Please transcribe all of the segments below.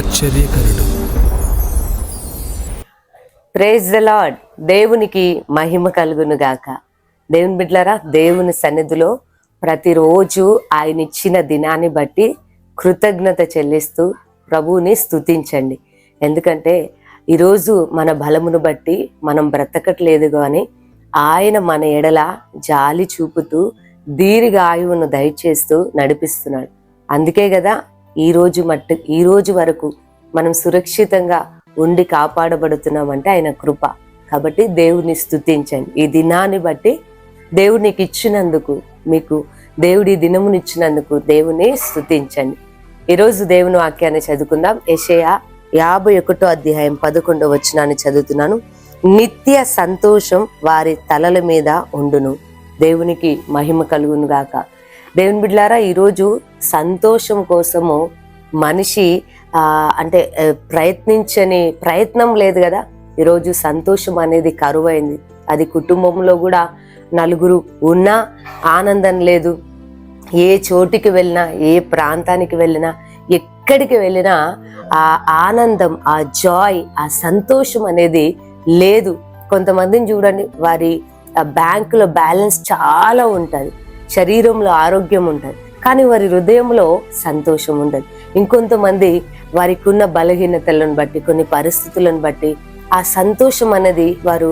ఆశ్చర్యకరుడు. Praise the lord దేవునికి మహిమ కలుగును గాక. దేవుని బిడ్లరా దేవుని సన్నిధిలో ప్రతిరోజు ఆయన ఇచ్చిన దినాన్ని బట్టి కృతజ్ఞత చెల్లిస్తూ ప్రభువుని స్తుతించండి. ఎందుకంటే ఈరోజు మన బలమును బట్టి మనం బ్రతకట్లేదు కానీ ఆయన మన ఎడల జాలి చూపుతూ దీర్ఘ ఆయువును దయచేస్తూ నడిపిస్తున్నాడు. అందుకే కదా ఈరోజు మట్టు ఈరోజు వరకు మనం సురక్షితంగా ఉండి కాపాడబడుతున్నామంటే ఆయన కృప. కాబట్టి దేవుని స్థుతించండి ఈ దినాన్ని బట్టి దేవుడు నీకు ఇచ్చినందుకు మీకు దేవుడి దినమునిచ్చినందుకు దేవుని స్థుతించండి ఈరోజు దేవుని వాక్యాన్ని చదువుకుందాం. యెషయా యాభై ఒకటో అధ్యాయం పదకొండో వచనాన్ని చదువుతున్నాను. నిత్య సంతోషం వారి తలల మీద ఉండును. దేవునికి మహిమ కలుగును గాక దేవుని బిడ్లారా ఈరోజు సంతోషం కోసము మనిషి అంటే ప్రయత్నించని ప్రయత్నం లేదు కదా. ఈరోజు సంతోషం అనేది కరువైంది. అది కుటుంబంలో కూడా నలుగురు ఉన్నా ఆనందం లేదు. ఏ చోటికి వెళ్ళినా ఏ ప్రాంతానికి వెళ్ళినా ఎక్కడికి వెళ్ళినా ఆ ఆనందం ఆ జాయ్ ఆ సంతోషం అనేది లేదు. కొంతమందిని చూడండి వారి బ్యాంకులో బ్యాలెన్స్ చాలా ఉంటుంది. శరీరంలో ఆరోగ్యం ఉంటుంది. కానీ వారి హృదయంలో సంతోషం ఉండదు ఇంకొంతమంది వారికి ఉన్న బలహీనతలను బట్టి కొన్ని పరిస్థితులను బట్టి ఆ సంతోషం అనేది వారు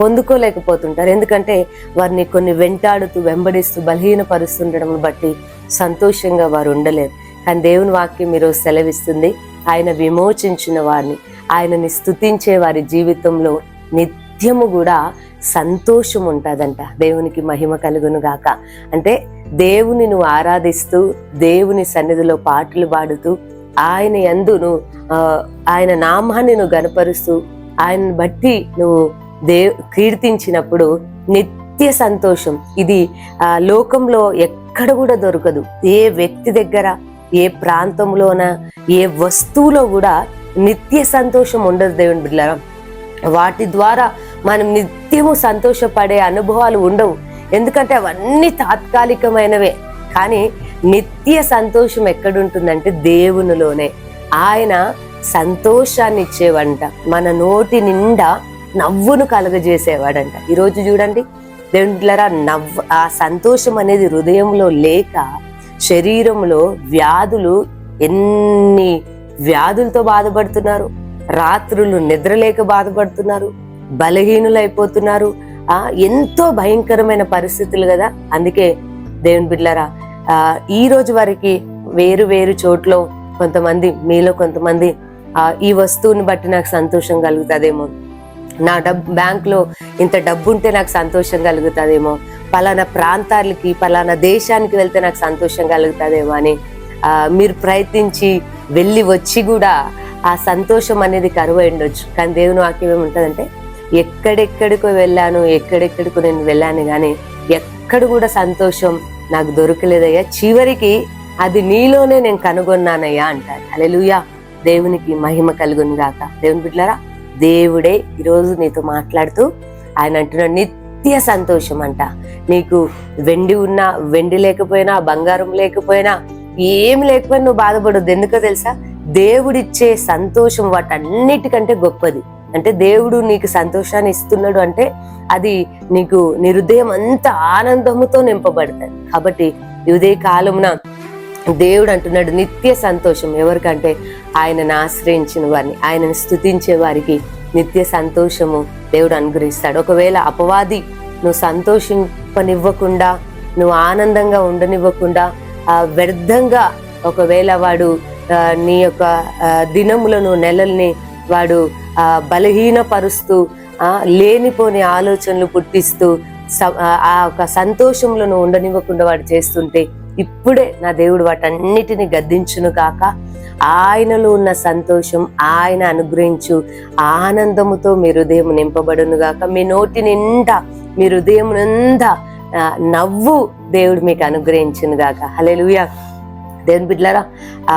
పొందుకోలేకపోతుంటారు. ఎందుకంటే వారిని కొన్ని వెంటాడుతూ వెంబడిస్తూ బలహీనపరుస్తుండడం బట్టి సంతోషంగా వారు ఉండలేరు. కానీ దేవుని వాక్యం ఈరోజు సెలవిస్తుంది. ఆయన విమోచించిన వారిని ఆయనని స్తుతించే వారి జీవితంలో నిత్యము కూడా సంతోషం ఉంటుందంట దేవునికి మహిమ కలుగును గాక అంటే దేవుని నువ్వు ఆరాధిస్తూ దేవుని సన్నిధిలో పాటలు పాడుతూ ఆయన యందు నువ్వు ఆయన నామాన్ని నువ్వు గనపరుస్తూ ఆయన్ని బట్టి నువ్వు దే కీర్తించినప్పుడు నిత్య సంతోషం. ఇది ఆ లోకంలో ఎక్కడ కూడా దొరకదు. ఏ వ్యక్తి దగ్గర ఏ ప్రాంతంలోన ఏ వస్తువులో కూడా నిత్య సంతోషం ఉండదు దేవుని బిడ్డ వాటి ద్వారా మనం నిత్యము సంతోషపడే అనుభవాలు ఉండవు. ఎందుకంటే అవన్నీ తాత్కాలికమైనవే. కానీ నిత్య సంతోషం ఎక్కడుంటుందంటే దేవునిలోనే. ఆయన సంతోషాన్ని ఇచ్చేవంట మన నోటి నిండా నవ్వును కలగజేసేవాడంట. ఈరోజు చూడండి. దేవునిలరా నవ్వు ఆ సంతోషం అనేది హృదయంలో లేక శరీరంలో వ్యాధులు ఎన్ని వ్యాధులతో బాధపడుతున్నారు? రాత్రులు నిద్రలేక బాధపడుతున్నారు? బలహీనులైపోతున్నారు. ఆ ఎంతో భయంకరమైన పరిస్థితులు కదా. అందుకే దేవుని బిడ్డలారా ఆ ఈ రోజు వరకు వేరు వేరు చోట్ల కొంతమంది మీలో కొంతమంది ఆ ఈ వస్తువుని బట్టి నాకు సంతోషం కలుగుతుందేమో. నా డబ్బు బ్యాంకులో ఇంత డబ్బు ఉంటే నాకు సంతోషం కలుగుతుందేమో. పలానా ప్రాంతాలకి పలానా దేశానికి వెళ్తే నాకు సంతోషం కలుగుతుందేమో అని మీరు ప్రయత్నించి వెళ్ళి వచ్చి కూడా ఆ సంతోషం అనేది కరువు ఉండొచ్చు. కానీ దేవుని వాక్యం ఏముంటుందంటే ఎక్కడెక్కడికో వెళ్ళాను ఎక్కడెక్కడికో నేను వెళ్ళాను కానీ ఎక్కడ కూడా సంతోషం నాకు దొరకలేదయ్యా. చివరికి అది నీలోనే నేను కనుగొన్నానయ్యా అంటారు. అలెలుయా దేవునికి మహిమ కలుగును గాక. దేవుని బిడ్డారా దేవుడే ఈరోజు నీతో మాట్లాడుతూ ఆయన అంటున్నాడు నిత్య సంతోషం అంట. నీకు వెండి ఉన్నా వెండి లేకపోయినా బంగారం లేకపోయినా ఏం లేకపోయినా నువ్వు బాధపడద్దు. ఎందుకో తెలుసా? దేవుడిచ్చే సంతోషం వాటన్నిటికంటే గొప్పది. అంటే దేవుడు నీకు సంతోషాన్ని ఇస్తున్నాడు అంటే అది నీకు నీ హృదయం అంత ఆనందముతో నింపబడతాయి. కాబట్టి ఈ ఉదయ కాలమున దేవుడు అంటున్నాడు నిత్య సంతోషం ఎవరికంటే ఆయనను ఆశ్రయించిన వారిని ఆయనను స్తుతించే వారికి నిత్య సంతోషము దేవుడు అనుగ్రహిస్తాడు. ఒకవేళ అపవాది నువ్వు సంతోషింపనివ్వకుండా నువ్వు ఆనందంగా ఉండనివ్వకుండా ఆ వ్యర్థంగా ఒకవేళ వాడు నీ యొక్క దినములను నెలల్ని వాడు బలహీనపరుస్తూ ఆ, లేనిపోని ఆలోచనలు పుట్టిస్తూ ఆ ఒక సంతోషంలో నువ్వు ఉండనివ్వకుండా వాడు చేస్తుంటే ఇప్పుడే నా దేవుడు వాటన్నిటిని గద్దించును కాక ఆయనలో ఉన్న సంతోషం ఆయన అనుగ్రహించు ఆనందముతో మీ హృదయం నింపబడును గాక. మీ నోటి నిండా మీ హృదయం నిండా నవ్వు దేవుడు మీకు అనుగ్రహించును గాక. హల్లెలూయా. దేవుని బిడ్లరా ఆ,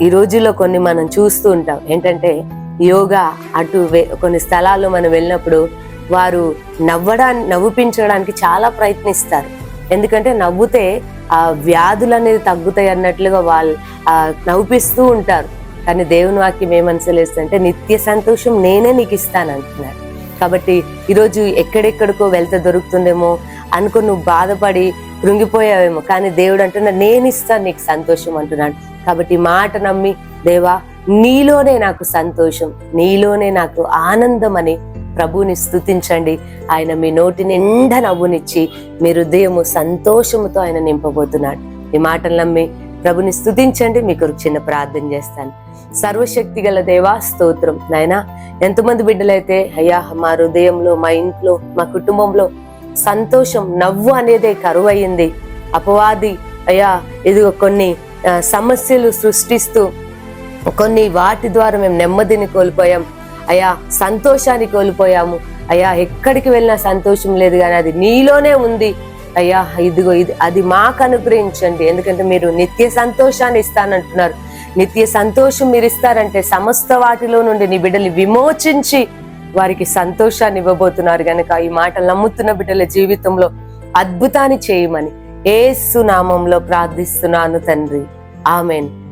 ఈ రోజుల్లో కొన్ని మనం చూస్తూ ఉంటాం. ఏంటంటే యోగా అటు కొన్ని స్థలాల్లో మనం వెళ్ళినప్పుడు వారు నవ్వడాన్ని నవ్వుపించడానికి చాలా ప్రయత్నిస్తారు. ఎందుకంటే నవ్వుతే ఆ వ్యాధులు అనేది తగ్గుతాయి అన్నట్లుగా వాళ్ళు ఆ, నవ్విస్తూ ఉంటారు. కానీ దేవుని వాక్యం ఏమనసలేస్తుందంటే నిత్య సంతోషం నేనే నీకు ఇస్తాను అంటున్నాడు కాబట్టి ఈరోజు ఎక్కడెక్కడికో వెళ్తే దొరుకుతుందేమో అనుకో నువ్వు బాధపడి కృంగిపోయావేమో. కానీ దేవుడు అంటున్నా నేను ఇస్తాను నీకు సంతోషం అంటున్నాడు. కాబట్టి మాట నమ్మి దేవా నీలోనే నాకు సంతోషం నీలోనే నాకు ఆనందం అని ప్రభుని స్థుతించండి ఆయన మీ నోటి నిండా నవ్వునిచ్చి మీ హృదయము సంతోషముతో ఆయన నింపబోతున్నాడు. ఈ మాటలు నమ్మి ప్రభుని స్థుతించండి మీకు చిన్న ప్రార్థన చేస్తాను. సర్వశక్తి గల దేవా స్తోత్రం. నాయనా ఎంతమంది బిడ్డలైతే అయ్యా మా హృదయంలో మా ఇంట్లో మా కుటుంబంలో సంతోషం నవ్వు అనేదే కరువయ్యింది అపవాది అయ్యా ఇదిగో కొన్ని సమస్యలు సృష్టిస్తూ కొన్ని వాటి ద్వారా మేము నెమ్మదిని కోల్పోయాం. అయ్యా సంతోషాన్ని కోల్పోయాము. అయ్యా ఎక్కడికి వెళ్ళినా సంతోషం లేదు కానీ అది నీలోనే ఉంది. అయ్యా ఇదిగో ఇది అది మాకు అనుగ్రహించండి. ఎందుకంటే మీరు నిత్య సంతోషాన్ని ఇస్తానంటున్నారు. నిత్య సంతోషం మీరు ఇస్తారంటే సమస్త వాటిలో నుండి నీ బిడ్డలు విమోచించి వారికి సంతోషాన్ని ఇవ్వబోతున్నారు కనుక ఈ మాటలు నమ్ముతున్న బిడ్డల జీవితంలో అద్భుతాన్ని చేయమని ఏసునామంలో ప్రార్థిస్తున్నాను తండ్రి. ఆమెన్.